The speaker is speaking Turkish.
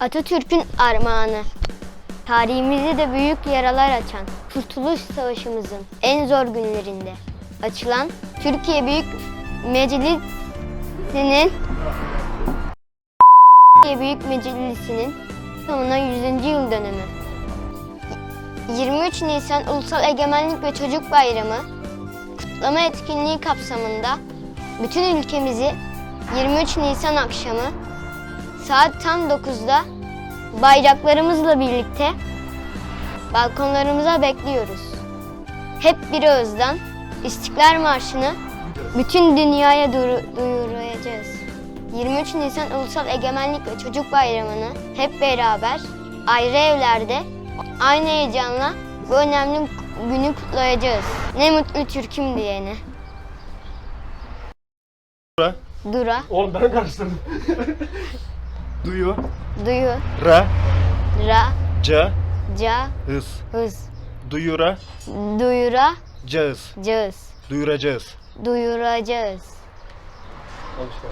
Atatürk'ün armağanı. Tarihimizde de büyük yaralar açan Kurtuluş Savaşımızın en zor günlerinde açılan Türkiye Büyük Meclisi'nin Türkiye Büyük Meclisi'nin sonuna 100. yıl dönümü. 23 Nisan Ulusal Egemenlik ve Çocuk Bayramı kutlama etkinliği kapsamında bütün ülkemizi 23 Nisan akşamı saat tam 9'da bayraklarımızla birlikte balkonlarımıza bekliyoruz. Hep bir ağızdan İstiklal Marşı'nı bütün dünyaya duru- duyuracağız. 23 Nisan Ulusal Egemenlik ve Çocuk Bayramı'nı hep beraber ayrı evlerde aynı heyecanla bu önemli günü kutlayacağız. Ne mutlu Türk'üm diyene. Ra, Dura, Oğlum ben karıştırdım. duyu, duyu, ra, ra, ca, ca, hız. hız, Duyura, duyura, cağız. cağız, Duyuracağız. duyuracağız. Al işte.